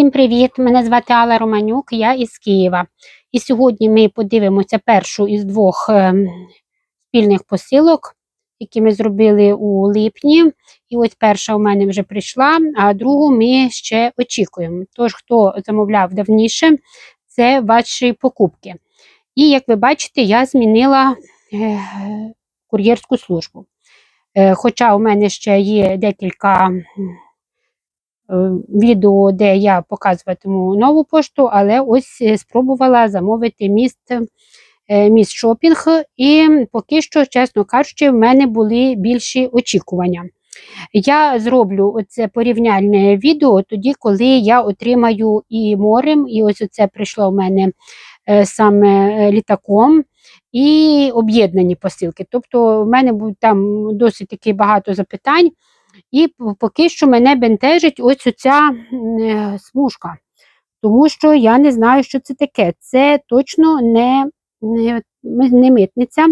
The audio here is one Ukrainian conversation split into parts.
Всім привіт! Мене звати Алла Романюк, я із Києва. І сьогодні ми подивимося першу із двох ем, спільних посилок, які ми зробили у липні. І ось перша у мене вже прийшла, а другу ми ще очікуємо. Тож, хто замовляв давніше, це ваші покупки. І як ви бачите, я змінила е, кур'єрську службу. Е, Хоча у мене ще є декілька е, відео, де я показуватиму нову пошту, але ось е, спробувала замовити міст, е, міст шопінг, і поки що, чесно кажучи, в мене були більші очікування. Я зроблю оце порівняльне відео тоді, коли я отримаю і морем, і ось оце прийшло в мене е, саме е, літаком. І об'єднані посилки. Тобто, в мене там досить таки багато запитань, і поки що мене бентежить ось оця м, е, смужка. Тому що я не знаю, що це таке. Це точно не, не, не митниця,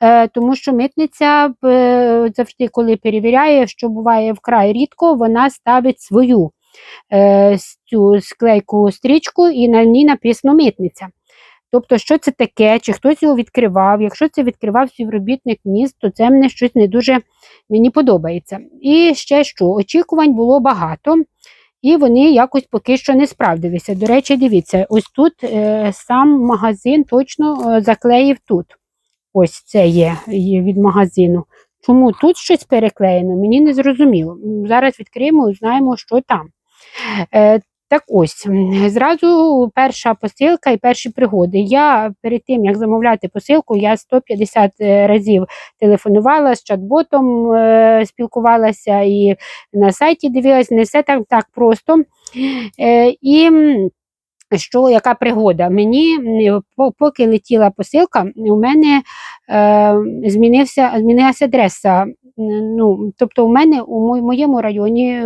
е, тому що митниця е, завжди, коли перевіряє, що буває вкрай рідко, вона ставить свою цю склейку стрічку і на ній написано митниця. Тобто, що це таке, чи хтось його відкривав. Якщо це відкривав співробітник міст, то це мене щось не дуже мені подобається. І ще що, очікувань було багато, і вони якось поки що не справдилися. До речі, дивіться, ось тут е, сам магазин точно е, заклеїв тут. Ось це є, від магазину. Чому тут щось переклеєно, мені не зрозуміло. Зараз відкриємо і знаємо, що там. Е, так ось, зразу перша посилка і перші пригоди. Я перед тим, як замовляти посилку, я 150 разів телефонувала з чат-ботом, е, спілкувалася і на сайті дивилась, не все так, так просто. Е, і що, яка пригода? Мені поки летіла посилка, у мене е, змінився, змінилася адреса. Ну, тобто, у мене у моєму районі,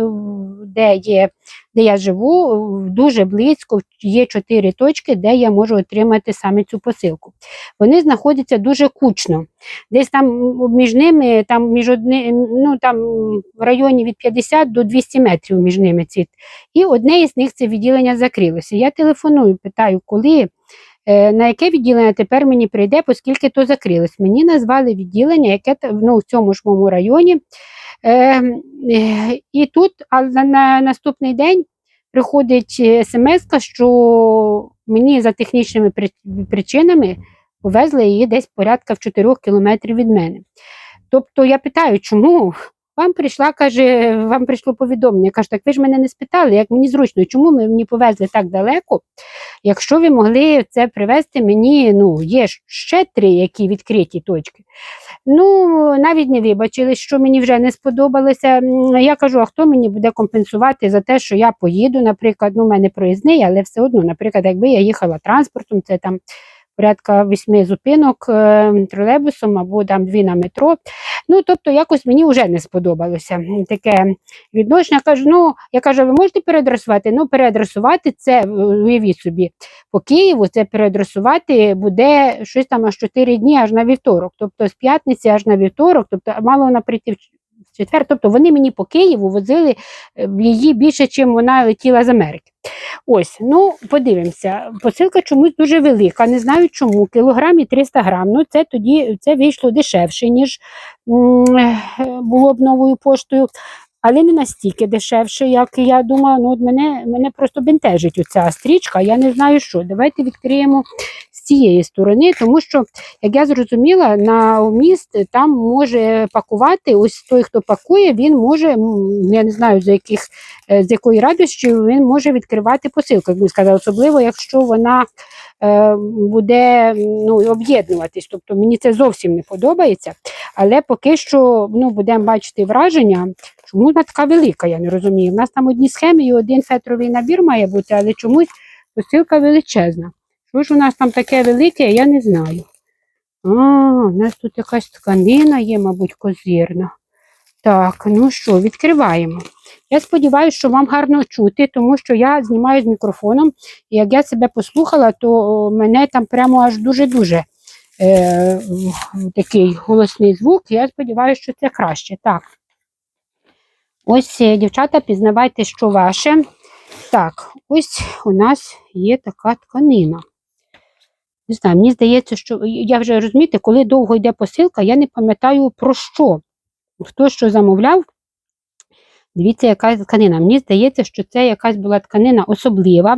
де є, де я живу, дуже близько є чотири точки, де я можу отримати саме цю посилку. Вони знаходяться дуже кучно. Десь там між ними, там між одни, ну там в районі від 50 до 200 метрів між ними ці і одне із них це відділення закрилося. Я телефоную, питаю, коли, е, на яке відділення тепер мені прийде, оскільки то закрилось. Мені назвали відділення, яке ну, в цьому ж моєму районі. Е, е, і тут а на, на наступний день приходить смс, що мені за технічними причинами повезли її десь порядка в 4 кілометрів від мене. Тобто я питаю, чому вам прийшла, каже, вам прийшло повідомлення. Я кажу, так ви ж мене не спитали, як мені зручно, чому ми мені повезли так далеко, якщо ви могли це привезти мені, ну, є ще три які відкриті точки. Ну, навіть не вибачили, що мені вже не сподобалося. Я кажу, а хто мені буде компенсувати за те, що я поїду, наприклад, ну, в мене проїзний, але все одно, наприклад, якби я їхала транспортом, це там порядка восьми зупинок е, тролейбусом або там дві на метро. Ну, тобто, якось мені вже не сподобалося таке відношення. Кажу, ну, я кажу, ви можете переадресувати? Ну, переадресувати це, е, уявіть собі, по Києву це переадресувати буде щось там аж 4 дні, аж на вівторок. Тобто з п'ятниці аж на вівторок, тобто мало вона прийти в ч- в четвер. Тобто вони мені по Києву возили е, її більше, ніж вона летіла з Америки. Ось, ну подивимося. Посилка чомусь дуже велика. Не знаю чому. Кілограмі 300 грам. Ну це тоді це вийшло дешевше, ніж е, було б новою поштою. Але не настільки дешевше, як я думала. Ну, от мене, мене просто бентежить оця стрічка. Я не знаю що. Давайте відкриємо з цієї сторони, тому що, як я зрозуміла, на міст там може пакувати. Ось той, хто пакує, він може, я не знаю, за яких е, з якої радості він може відкривати посилку, як ми сказали, особливо, якщо вона е, буде ну, об'єднуватись. Тобто мені це зовсім не подобається. Але поки що ну, будемо бачити враження, чому вона така велика, я не розумію. У нас там одні схеми і один фетровий набір має бути, але чомусь посилка величезна. Що ж у нас там таке велике, я не знаю. А, у нас тут якась тканина є, мабуть, козірна. Так, ну що, відкриваємо. Я сподіваюся, що вам гарно чути, тому що я знімаю з мікрофоном, і як я себе послухала, то мене там прямо аж дуже-дуже е, такий голосний звук. Я сподіваюся, що це краще. Так. Ось, е, дівчата, пізнавайте, що ваше. Так, ось у нас є така тканина. Не знаю, мені здається, що я вже розумієте, коли довго йде посилка, я не пам'ятаю про що. Хто що замовляв. Дивіться, яка тканина. Мені здається, що це якась була тканина особлива,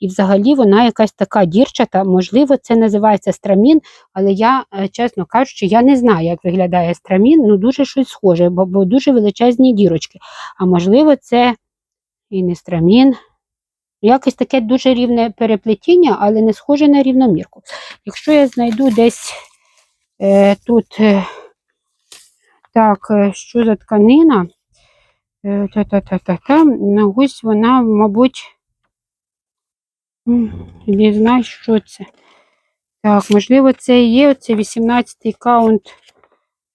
і взагалі вона якась така дірчата. Можливо, це називається страмін, але я, е, чесно кажучи, я не знаю, як виглядає страмін. Ну, дуже щось схоже, бо, бо дуже величезні дірочки. А можливо, це і не страмін. Якось таке дуже рівне переплетіння, але не схоже на рівномірку. Якщо я знайду десь е, тут е, так, е, що за тканина? Е, Та-та-та-та-та. Ну, ось вона, мабуть, не знаю, що це. Так, можливо, це і є оце 18-й каунт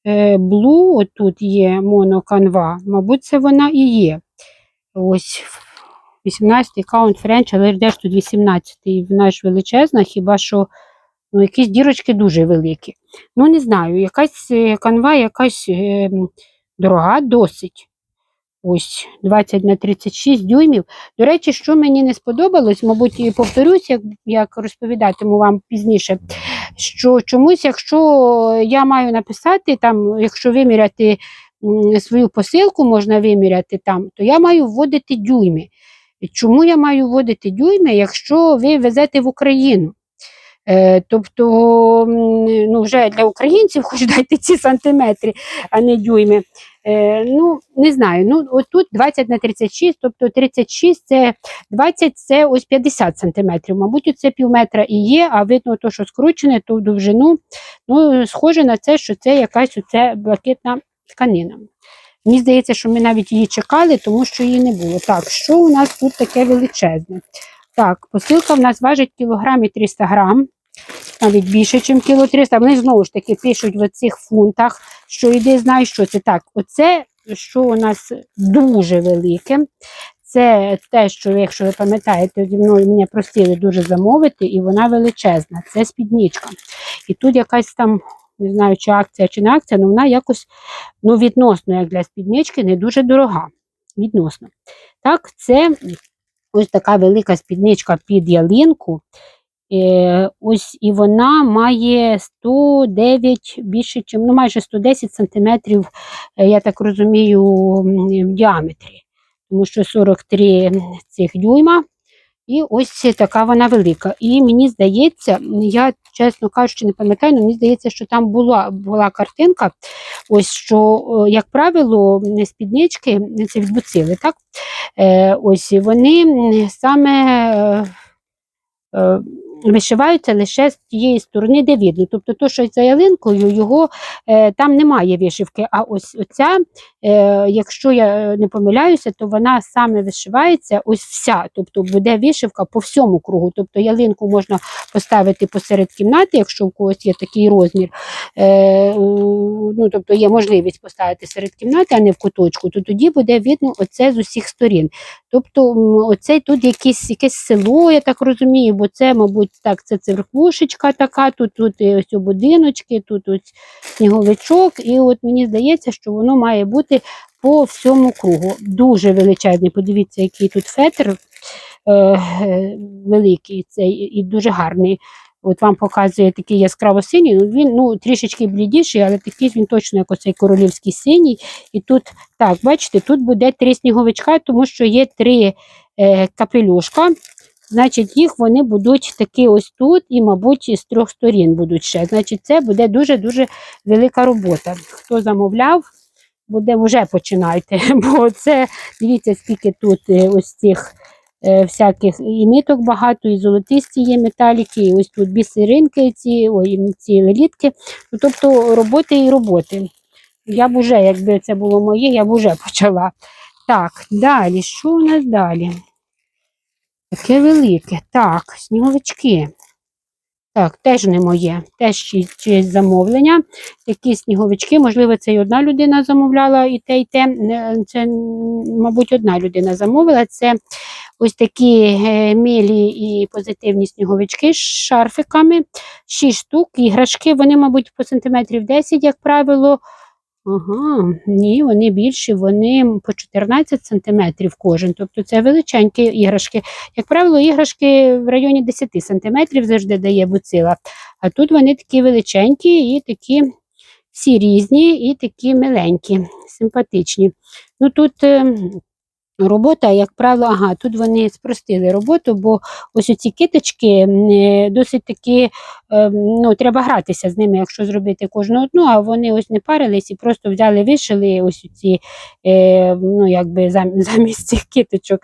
е, Blue, отут є моноканва. Мабуть, це вона і є. Ось 18-й каунт French, але де ж тут 18-й, вона ж величезна, хіба що ну, якісь дірочки дуже великі. Ну, не знаю, якась е, канва, якась е, дорога досить. Ось 20 на 36 дюймів. До речі, що мені не сподобалось, мабуть, і повторюсь, як, як розповідатиму вам пізніше, що чомусь, якщо я маю написати, там, якщо виміряти свою посилку, можна виміряти там, то я маю вводити дюйми. Чому я маю вводити дюйми, якщо ви везете в Україну? Е, тобто, ну, вже для українців хоч дайте ці сантиметри, а не дюйми. Е, ну, не знаю, ну отут 20 на 36, тобто 36 це 20 це ось 50 сантиметрів. Мабуть, оце пів метра і є, а видно, то, що скручене, то в довжину. Ну, схоже на це, що це якась оце блакитна тканина. Мені здається, що ми навіть її чекали, тому що її не було. Так, що у нас тут таке величезне? Так, посилка в нас важить кілограмі 300 грам, навіть більше, ніж кіло 300. Вони знову ж таки пишуть в цих фунтах, що йди, знай, що це так. Оце, що у нас дуже велике. Це те, що, якщо ви пам'ятаєте, зі мною мене просили дуже замовити, і вона величезна. Це спідничка. І тут якась там, не знаю, чи акція, чи не акція, але вона якось ну, відносно, як для спіднички, не дуже дорога. Відносно. Так, це ось така велика спідничка під ялинку. Е, ось і вона має 109 більше, чим, ну майже 110 сантиметрів, е, я так розумію, в діаметрі. Тому що 43 цих дюйма. І ось така вона велика. І мені здається, я, чесно кажучи, не пам'ятаю, але мені здається, що там була, була картинка, ось що, е, як правило, спіднички, це від буцили, так? Ось вони саме. Вишиваються лише з тієї сторони, де видно. Тобто, то, що за ялинкою, його е, там немає вишивки. А ось оця, е, якщо я е, не помиляюся, то вона саме вишивається ось вся. Тобто буде вишивка по всьому кругу. Тобто ялинку можна поставити посеред кімнати, якщо у когось є такий розмір. Е, ну, тобто є можливість поставити серед кімнати, а не в куточку, то тоді буде видно оце з усіх сторін. Тобто, оцей тут якесь, якесь село, я так розумію, бо це, мабуть, так, це церквушечка така, тут, тут ось будиночки, тут ось сніговичок. І от мені здається, що воно має бути по всьому кругу. Дуже величезний. Подивіться, який тут фетр е, е, великий цей, і дуже гарний. От вам показує такий яскраво синій. Ну, Він ну, трішечки блідіший, але такий він точно як оцей королівський синій. І тут, так, бачите, тут буде три сніговичка, тому що є три е, капелюшка. Значить, їх вони будуть такі ось тут, і, мабуть, з трьох сторін будуть ще. Значить, це буде дуже-дуже велика робота. Хто замовляв, буде вже починайте. Бо це, дивіться, скільки тут е, ось цих е, всяких і ниток багато, і золотисті є металіки, і ось тут бісеринки, ці, ой, ці лелітки. Ну, тобто роботи і роботи. Я б уже, якби це було моє, я б уже почала. Так, далі, що у нас далі? Таке велике. Так, сніговички. Так, теж не моє, теж чи- чиєсь замовлення. Такі сніговички, можливо, це і одна людина замовляла і те, і те. Це, мабуть, одна людина замовила. Це ось такі е, милі і позитивні сніговички з шарфиками. 6 штук. Іграшки, вони, мабуть, по сантиметрів 10, як правило. Ага, ні, вони більші, вони по 14 сантиметрів кожен. Тобто це величенькі іграшки. Як правило, іграшки в районі 10 сантиметрів завжди дає буцила. А тут вони такі величенькі і такі всі різні, і такі миленькі, симпатичні. Ну тут е, робота, як правило, ага, тут вони спростили роботу, бо ось ці киточки е, досить такі, е, ну, треба гратися з ними, якщо зробити кожну одну, а вони ось не парились і просто взяли, вишили ось ці, е, ну, якби замість цих киточок,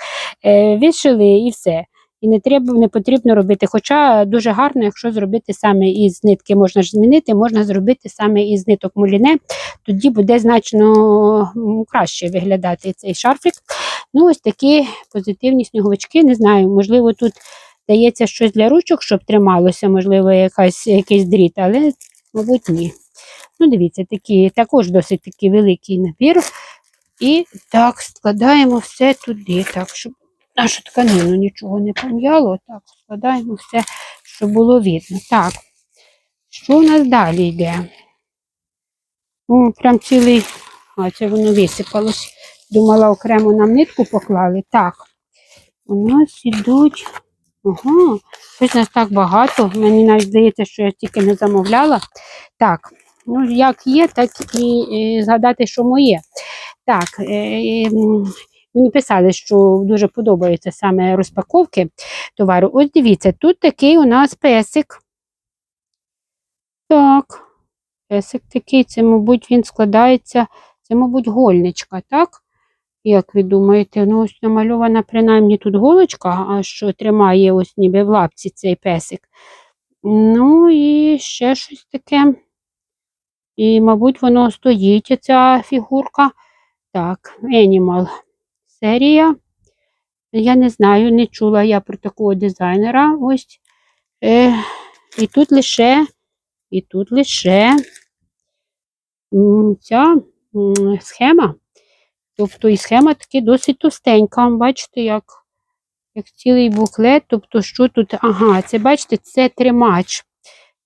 вишили і все. І не треба, не потрібно робити. Хоча дуже гарно, якщо зробити саме із нитки, можна ж змінити, можна зробити саме із ниток муліне, тоді буде значно краще виглядати цей шарфик. Ну, ось такі позитивні сніговички. Не знаю, можливо, тут дається щось для ручок, щоб трималося, можливо, якась, якийсь дріт, але, мабуть, ні. Ну, дивіться, такі, також досить такий великий набір. І так, складаємо все туди, так, щоб нашу тканину нічого не пом'яло. Так, складаємо все, щоб було видно. Так, що у нас далі йде? О, прям цілий, а це воно висипалось. Думала, окремо нам нитку поклали. Так, у нас ідуть. Ага, щось нас так багато. Мені навіть здається, що я тільки не замовляла. Так, ну як є, так і згадати, що моє. Так, е, мені писали, що дуже подобаються саме розпаковки товару. Ось дивіться, тут такий у нас песик. Так, песик такий, це, мабуть, він складається, це, мабуть, гольничка, так? Як ви думаєте, ну ось намальована принаймні тут голочка, а що тримає ось ніби в лапці цей песик. Ну і ще щось таке. І, мабуть, воно стоїть, ця фігурка. Так, Animal серія. Я не знаю, не чула я про такого дизайнера. Ось. Е, і тут лише, і тут лише ця схема. Тобто і схема таки досить товстенька. Бачите, як, як цілий буклет. Тобто, що тут? Ага, це бачите, це тримач.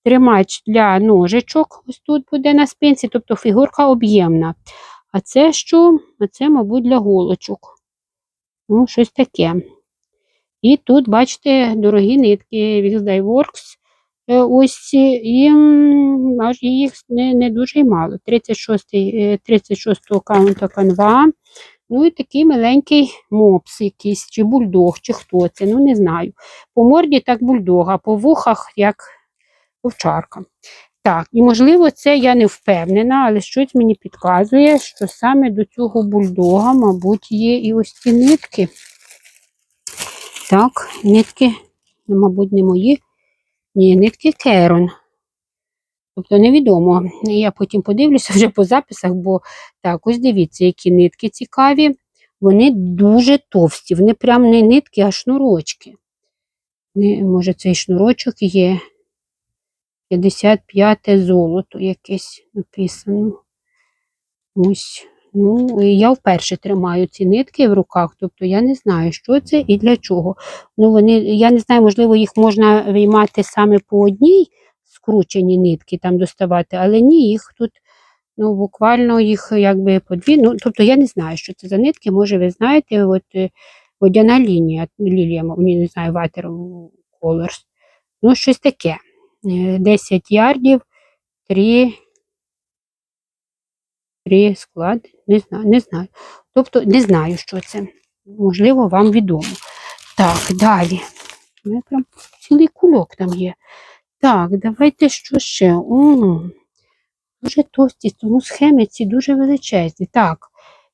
Тримач для ножичок. Ось тут буде на спинці, тобто фігурка об'ємна. А це що? А це, мабуть, для голочок. Ну, щось таке. І тут, бачите, дорогі нитки від Dyeworks. Е, Ось і аж їх не, не дуже й мало. 36, е, 36 аккаунта канва. Ну і такий маленький мопс якийсь, чи бульдог, чи хто це, ну не знаю. По морді так бульдог, а по вухах як овчарка. Так, і можливо, це я не впевнена, але щось мені підказує, що саме до цього бульдога, мабуть, є і ось ці нитки. Так, нитки, ну, мабуть, не мої. Ні, нитки Керон. Тобто невідомо. Я потім подивлюся вже по записах, бо так, ось дивіться, які нитки цікаві. Вони дуже товсті, вони прям не нитки, а шнурочки. Може, цей шнурочок є 55 золото якесь написано. Ось. Ну, я вперше тримаю ці нитки в руках, тобто я не знаю, що це і для чого. Ну, вони, я не знаю, можливо, їх можна виймати саме по одній скручені нитки там доставати, але ні, їх тут ну, буквально їх якби по дві. Ну, тобто я не знаю, що це за нитки. Може, ви знаєте, от е, водяна лінія, лілія, не знаю, Water Colors. Ну, щось таке. Е, 10 ярдів, 3, 3 склад, не знаю, не знаю. Тобто не знаю, що це. Можливо, вам відомо. Так, далі. У мене прям цілий кульок там є. Так, давайте що ще? О, дуже товсті, тому схеми ці дуже величезні. Так,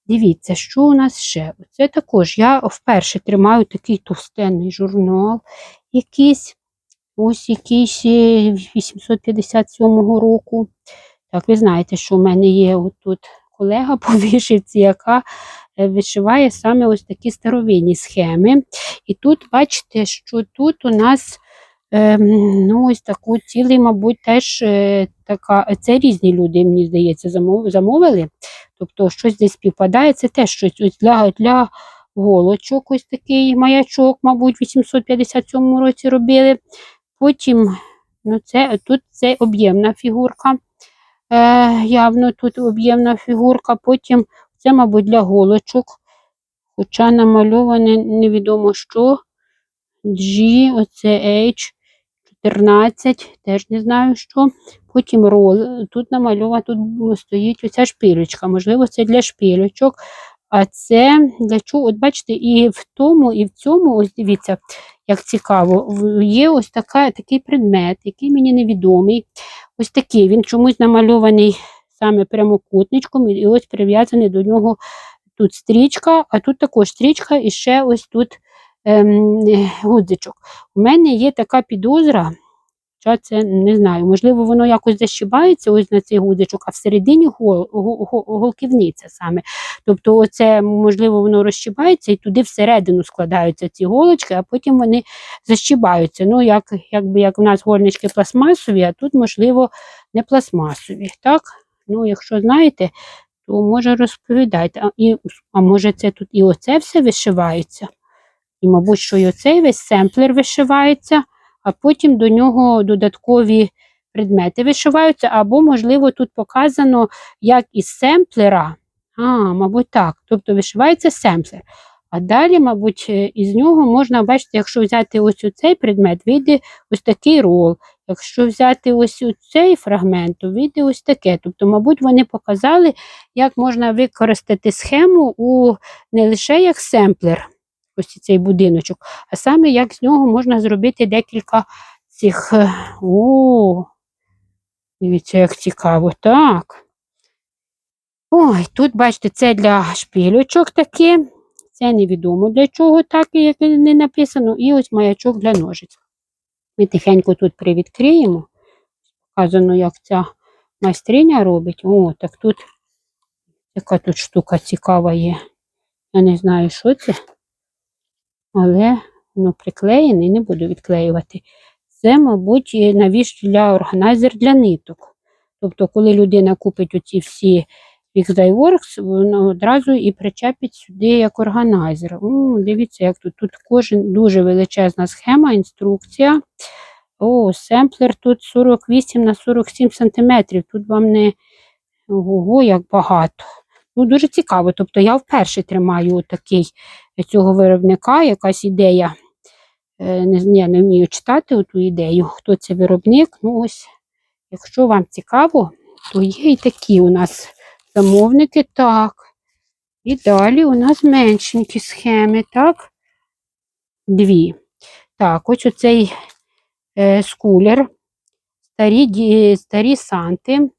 дивіться, що у нас ще? Це також я вперше тримаю такий товстенний журнал якийсь. Ось якийсь е, 857 року. Так, ви знаєте, що в мене є отут колега по вишивці, яка е, вишиває саме ось такі старовинні схеми. І тут бачите, що тут у нас ем, ну, ось таку цілий, мабуть, теж е, така. Це різні люди, мені здається, замов- замовили. Тобто щось десь співпадає, це теж щось ось для, для голочок, ось такий маячок, мабуть, в 857 році робили. Потім, ну, це, тут це об'ємна фігурка. Е, явно тут об'ємна фігурка. Потім це, мабуть, для голочок. Хоча намальоване невідомо що. G, оце H, 14, теж не знаю що. Потім рол. Тут намальована, тут стоїть оця шпилечка. Можливо, це для шпилечок. А це для чого? От бачите, і в тому, і в цьому, ось дивіться, як цікаво, є ось така, такий предмет, який мені невідомий. Ось такий. Він чомусь намальований саме прямокутничком, і ось прив'язаний до нього тут стрічка, а тут також стрічка, і ще ось тут ем, е, гудзичок. У мене є така підозра, що це не знаю, можливо, воно якось защибається ось на цей гудзичок, а всередині гол, гол- гол- голківниця саме. Тобто, оце, можливо, воно розщибається і туди всередину складаються ці голочки, а потім вони защибаються. Ну, як, якби як у нас гольнички пластмасові, а тут, можливо, не пластмасові. Так? Ну, якщо знаєте, то може розповідайте. А, і, а може це тут і оце все вишивається? І, мабуть, що і оцей весь семплер вишивається, а потім до нього додаткові предмети вишиваються, або, можливо, тут показано, як із семплера. А, мабуть, так. Тобто вишивається семплер. А далі, мабуть, е, із нього можна, бачите, якщо взяти ось цей предмет, вийде ось такий рол. Якщо взяти ось цей фрагмент, то вийде ось таке. Тобто, мабуть, вони показали, як можна використати схему у не лише як семплер, ось цей будиночок, а саме як з нього можна зробити декілька цих. е, О, дивіться, як цікаво. Так. Ой, тут, бачите, це для шпилючок таке. Це невідомо для чого, так як не написано. І ось маячок для ножиць. Ми тихенько тут привідкриємо. Показано, як ця майстриня робить. О, так тут яка тут штука цікава є. Я не знаю, що це, але воно приклеєне і не буду відклеювати. Це, мабуть, навіщо для органайзер для ниток. Тобто, коли людина купить оці всі Works, воно одразу і причепить сюди як органайзер. О, дивіться, як тут. Тут кожен дуже величезна схема, інструкція. О, семплер тут 48 на 47 сантиметрів. Тут вам не ого, як багато. Ну, дуже цікаво. Тобто я вперше тримаю такий цього виробника, якась ідея. Е, Не, не вмію читати ту ідею, хто це виробник. Ну, ось, якщо вам цікаво, то є і такі у нас замовники. Так. І далі у нас меншенькі схеми, так? Дві. Так, ось оцей е, скулер, старі, старі санти.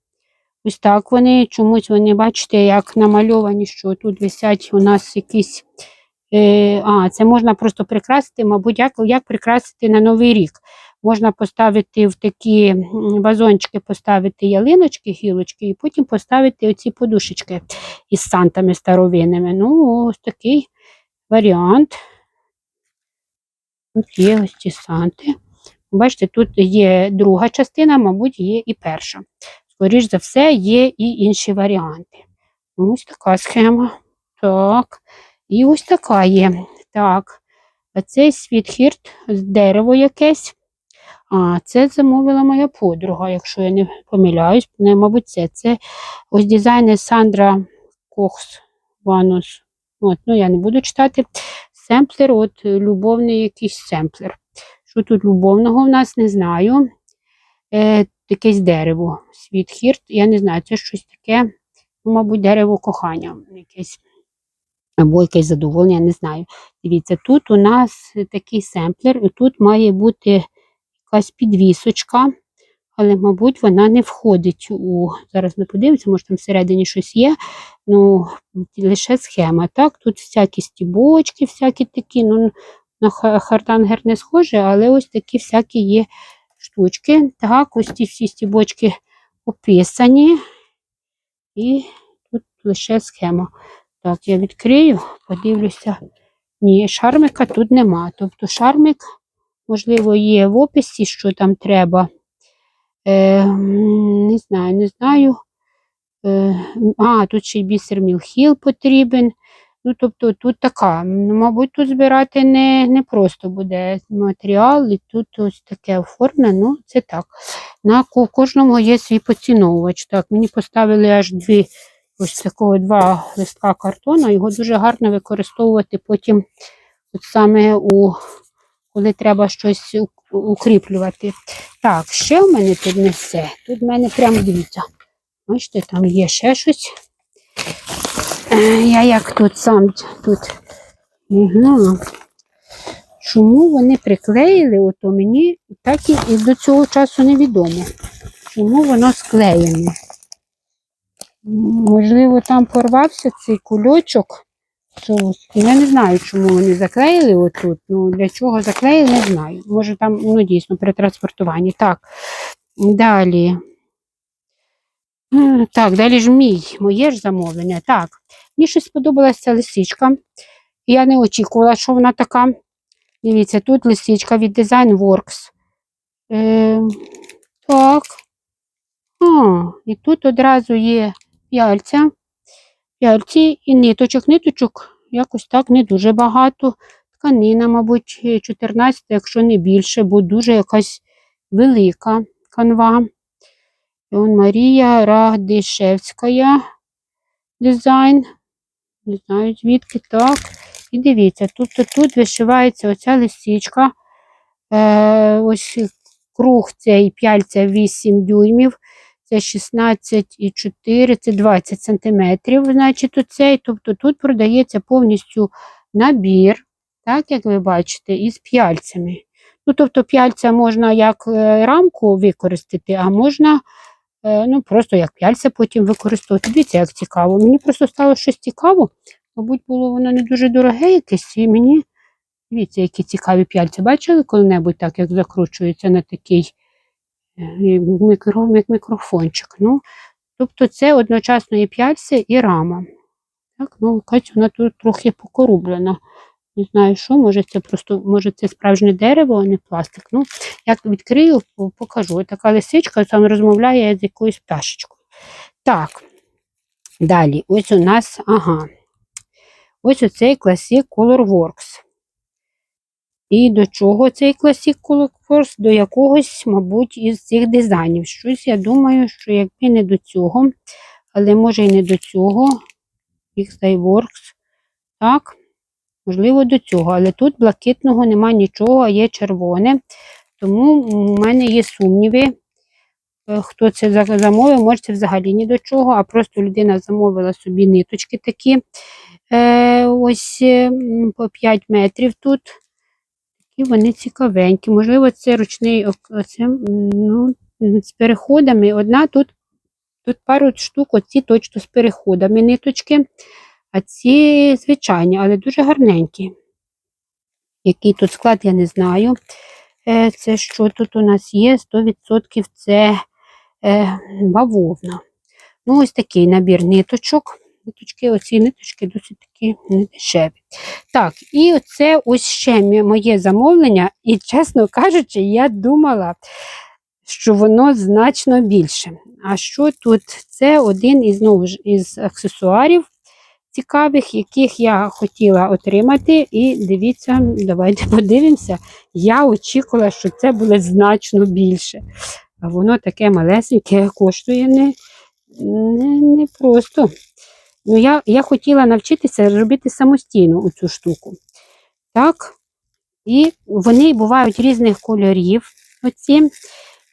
Ось так вони чомусь вони, бачите, як намальовані, що тут висять у нас якісь. Е, а, це можна просто прикрасити, мабуть, як, як прикрасити на Новий рік. Можна поставити в такі вазончики, поставити ялиночки, гілочки, і потім поставити оці подушечки із сантами старовинними. Ну, ось такий варіант. Тут є ось ці санти. Бачите, тут є друга частина, мабуть, є і перша. Скоріш за все, є і інші варіанти. Ось така схема. Так. І ось така є. Так. Цей світхірт дерево якесь. А, це замовила моя подруга, якщо я не помиляюсь, не, мабуть, це. Це ось дизайнер Сандра Кохс Ванус. От, ну, я не буду читати. Семплер, от любовний якийсь семплер. Що тут любовного в нас, не знаю. Е, якесь дерево. Світхірт, я не знаю, це щось таке, ну, мабуть, дерево кохання. Якесь. Або якесь задоволення, не знаю. Дивіться, тут у нас такий семплер, і тут має бути якась підвісочка, але, мабуть, вона не входить у. Зараз ми подивимося, може там всередині щось є. Ну, лише схема. Так, тут всякі стібочки, всякі такі. ну, На хартангер не схоже, але ось такі всякі є штучки. Так, ось ці всі стібочки описані. І тут лише схема. Так, я відкрию, подивлюся. Ні, шармика тут нема. Тобто шармик, можливо, є в описі, що там треба. Е, не знаю, не знаю. Е, а, тут ще й бісер Мілхіл потрібен. Ну, тобто тут така, мабуть, тут збирати не, не просто буде матеріал, і тут ось таке оформлено, ну, це так. На кожному є свій поціновувач. Так, мені поставили аж дві, ось такого два листка картону, його дуже гарно використовувати потім от саме у, коли треба щось укріплювати. Так, ще в мене тут не все. Тут в мене прям дивіться. Бачите, там є ще щось. Е, Я як тут сам тут. Угу. Чому вони приклеїли, ото мені так і, до цього часу невідомо. Чому воно склеєне? Можливо, там порвався цей кульочок. Я не знаю, чому вони заклеїли отут. Ну, для чого заклеїли, не знаю. Може там, ну дійсно, при транспортуванні. Так. Далі. Так, далі ж мій, моє ж замовлення. Так, мені щось сподобалася ця лисичка. Я не очікувала, що вона така. Дивіться, тут лисичка від Design Works. Е, так. А, і тут одразу є п'яльця. П'яльці і ниточок. Ниточок якось так не дуже багато. Тканина, мабуть, 14, якщо не більше, бо дуже якась велика канва. Он Марія Радишевська дизайн. Не знаю звідки так. І дивіться, тут, тут вишивається оця лисичка. Е, ось круг цей п'яльця 8 дюймів. Це 16,4, це 20 сантиметрів, значить, оцей. Тобто тут продається повністю набір, так як ви бачите, із п'яльцями. Ну, тобто п'яльця можна як е, рамку використати, а можна е, ну, просто як п'яльця потім використовувати. Дивіться, як цікаво. Мені просто стало щось цікаво. Мабуть, було воно не дуже дороге якесь, і мені дивіться, які цікаві п'яльця. Бачили коли-небудь так, як закручується на такий мікро, як мікрофончик. Ну, тобто це одночасно і п'яльця, і рама. Так, ну, якась вона тут трохи покорублена. Не знаю, що, може це просто, може це справжнє дерево, а не пластик. Ну, як відкрию, по- покажу. Така лисичка там розмовляє з якоюсь пташечкою. Так, далі, ось у нас, ага. Ось оцей Classic Colorworks. І до чого цей Classic Colorworks? До якогось, мабуть, із цих дизайнів. Щось я думаю, що якби не до цього, але може і не до цього. Works. Так, можливо, до цього. Але тут блакитного нема нічого, а є червоне. Тому в мене є сумніви. Е, Хто це замовив, може це взагалі ні до чого, а просто людина замовила собі ниточки такі. Е, ось по 5 метрів тут. Такі вони цікавенькі. Можливо, це ручний оце, ну, з переходами. Одна тут, тут пару штук, оці точно з переходами ниточки, а ці звичайні, але дуже гарненькі. Який тут склад, я не знаю. Е, Це що тут у нас є? 100% це е, бавовна. Ну, ось такий набір ниточок. Ниточки, оці ниточки досить такі недешеві. Так, і оце ось ще моє замовлення. І, чесно кажучи, я думала, що воно значно більше. А що тут? Це один із знову із аксесуарів цікавих, яких я хотіла отримати. І дивіться, давайте подивимося. Я очікувала, що це буде значно більше. А воно таке малесеньке, коштує не, не, не просто. Ну, я, я хотіла навчитися робити самостійно цю штуку. Так. І вони бувають різних кольорів. Оці.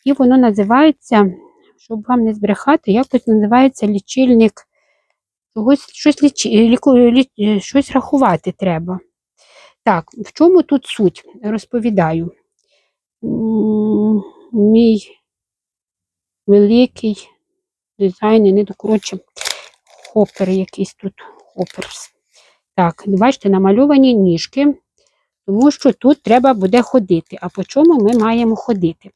І воно називається, щоб вам не збрехати, якось називається лічильник. Чогось, щось, лічи, ліку, лі, щось рахувати треба. Так, в чому тут суть? Розповідаю. Мій великий дизайн, не коротше, хопер якийсь тут. Хоперс. Так, бачите, намальовані ніжки, тому що тут треба буде ходити. А по чому ми маємо ходити?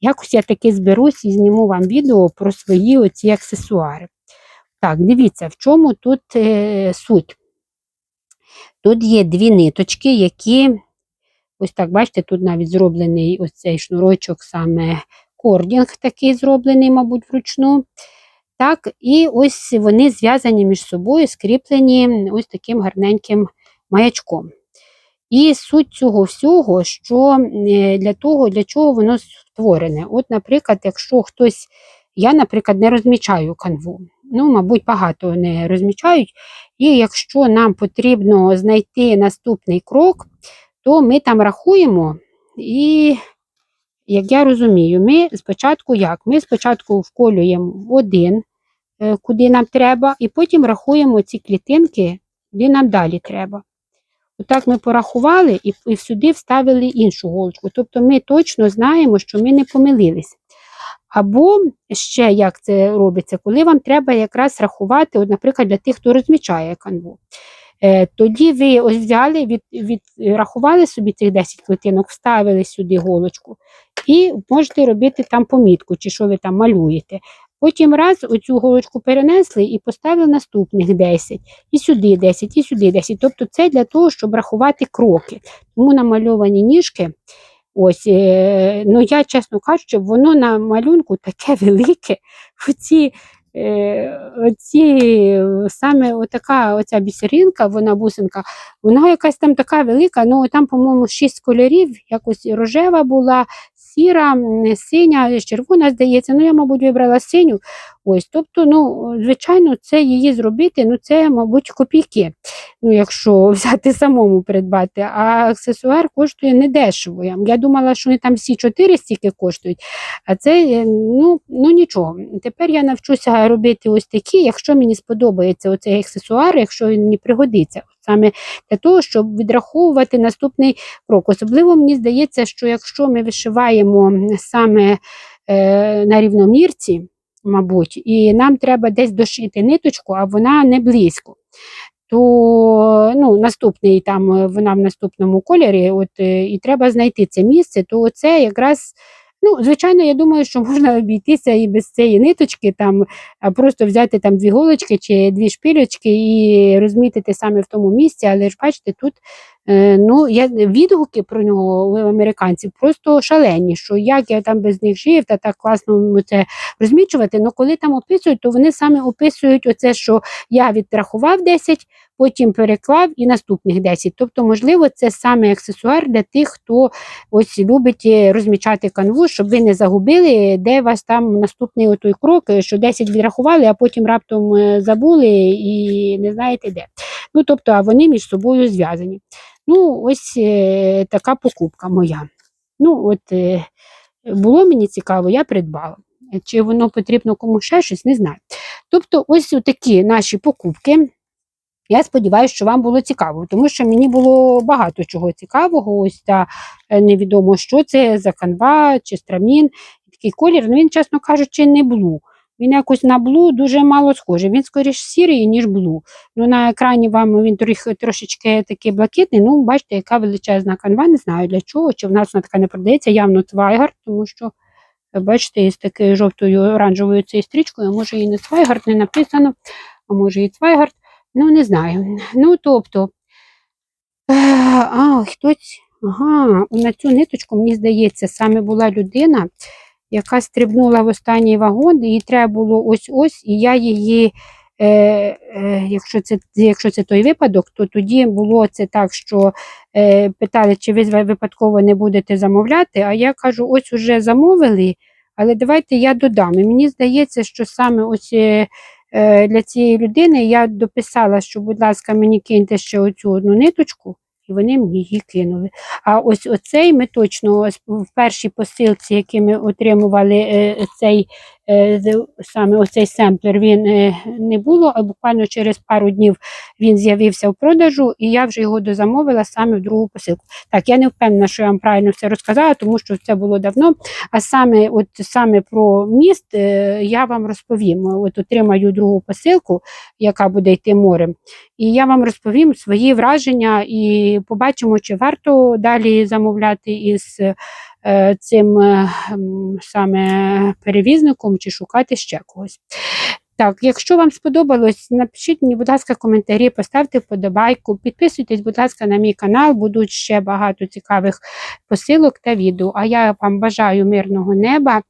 Якось я таки зберусь і зніму вам відео про свої оці аксесуари. Так, дивіться, в чому тут е, суть. Тут є дві ниточки, які, ось так, бачите, тут навіть зроблений ось цей шнурочок, саме кордінг такий зроблений, мабуть, вручну. Так, і ось вони зв'язані між собою, скріплені ось таким гарненьким маячком. І суть цього всього, що е, для того, для чого воно створене. От, наприклад, якщо хтось, я, наприклад, не розмічаю канву. Ну, мабуть, багато не розмічають. І якщо нам потрібно знайти наступний крок, то ми там рахуємо. І, як я розумію, ми спочатку як? Ми спочатку вколюємо один, куди нам треба, і потім рахуємо ці клітинки, куди нам далі треба. Отак ми порахували і, і сюди вставили іншу голочку. Тобто ми точно знаємо, що ми не помилились. Або ще як це робиться, коли вам треба якраз рахувати, от, наприклад, для тих, хто розмічає канву. Е, тоді ви ось взяли, від, від, рахували собі цих 10 клітинок, вставили сюди голочку, і можете робити там помітку, чи що ви там малюєте. Потім раз оцю голочку перенесли і поставили наступних 10, і сюди 10, і сюди 10. Тобто це для того, щоб рахувати кроки. Тому намальовані ніжки. Ось, е, ну я, чесно кажучи, воно на малюнку таке велике. Оці, оці, е, саме отака оця бісеринка, вона бусинка, вона якась там така велика, ну там, по-моєму, шість кольорів, якось рожева була, сіра, синя, червона, здається. Ну, я, мабуть, вибрала синю. Ось, тобто, ну, звичайно, це її зробити, ну, це, мабуть, копійки. Ну, якщо взяти самому придбати, а аксесуар коштує недешево. Я думала, що вони там всі чотири стільки коштують, а це е, ну, ну нічого. Тепер я навчуся робити ось такі, якщо мені сподобається оцей аксесуар, якщо він мені пригодиться. Саме для того, щоб відраховувати наступний крок. Особливо мені здається, що якщо ми вишиваємо саме е, на рівномірці, мабуть, і нам треба десь дошити ниточку, а вона не близько. То ну, наступний там вона в наступному кольорі, от е, і треба знайти це місце, то це якраз. Ну, звичайно, я думаю, що можна обійтися і без цієї ниточки, там, просто взяти там дві голочки чи дві шпилечки і розмітити саме в тому місці. Але ж бачите, тут е, ну, я, відгуки про нього у американців просто шалені, що як я там без них жив, та так класно це розмічувати. Ну коли там описують, то вони саме описують оце, що я відрахував 10, потім переклав і наступних 10. Тобто, можливо, це саме аксесуар для тих, хто ось любить е, розмічати канву, щоб ви не загубили, де вас там наступний отой крок, е, що 10 відрахували, а потім раптом е, забули і не знаєте де. Ну, тобто, а вони між собою зв'язані. Ну, ось е, така покупка моя. Ну, от е, було мені цікаво, я придбала. Чи воно потрібно комусь ще щось, не знаю. Тобто, ось такі наші покупки. Я сподіваюся, що вам було цікаво, тому що мені було багато чого цікавого. Ось та е, невідомо, що це за канва чи страмін. Такий колір, ну він, чесно кажучи, не блу. Він якось на блу дуже мало схожий. Він скоріш сірий, ніж блу. Ну, на екрані вам він трошечки такий блакитний. Ну, бачите, яка величезна канва, не знаю для чого. Чи в нас вона така не продається, явно Твайгард, тому що, бачите, із такою жовтою оранжевою цією стрічкою, може і не Твайгард, не написано, а може і Твайгард. Ну, не знаю. Ну, тобто, е, а, хтось, ага, на цю ниточку, мені здається, саме була людина, яка стрибнула в останній вагон, їй треба було ось-ось, і я її, е, е, якщо, це, якщо це той випадок, то тоді було це так, що е, питали, чи ви випадково не будете замовляти, а я кажу, ось уже замовили, але давайте я додам. І мені здається, що саме ось е, для цієї людини я дописала, що, будь ласка, мені киньте ще оцю одну ниточку, і вони мені її кинули. А ось оцей ми точно ось в першій посилці, які ми отримували е, цей е, саме оцей семплер, він е, не було, а буквально через пару днів він з'явився в продажу, і я вже його дозамовила саме в другу посилку. Так, я не впевнена, що я вам правильно все розказала, тому що це було давно. А саме, от саме про міст е, я вам розповім. От отримаю другу посилку, яка буде йти морем. І я вам розповім свої враження і побачимо, чи варто далі замовляти із е, цим е, саме перевізником, чи шукати ще когось. Так, якщо вам сподобалось, напишіть мені, будь ласка, коментарі, поставте вподобайку, підписуйтесь, будь ласка, на мій канал, будуть ще багато цікавих посилок та відео. А я вам бажаю мирного неба.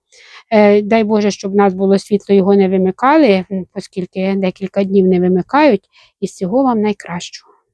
Е, Дай Боже, щоб в нас було світло, його не вимикали, оскільки декілька днів не вимикають. І всього вам найкращого.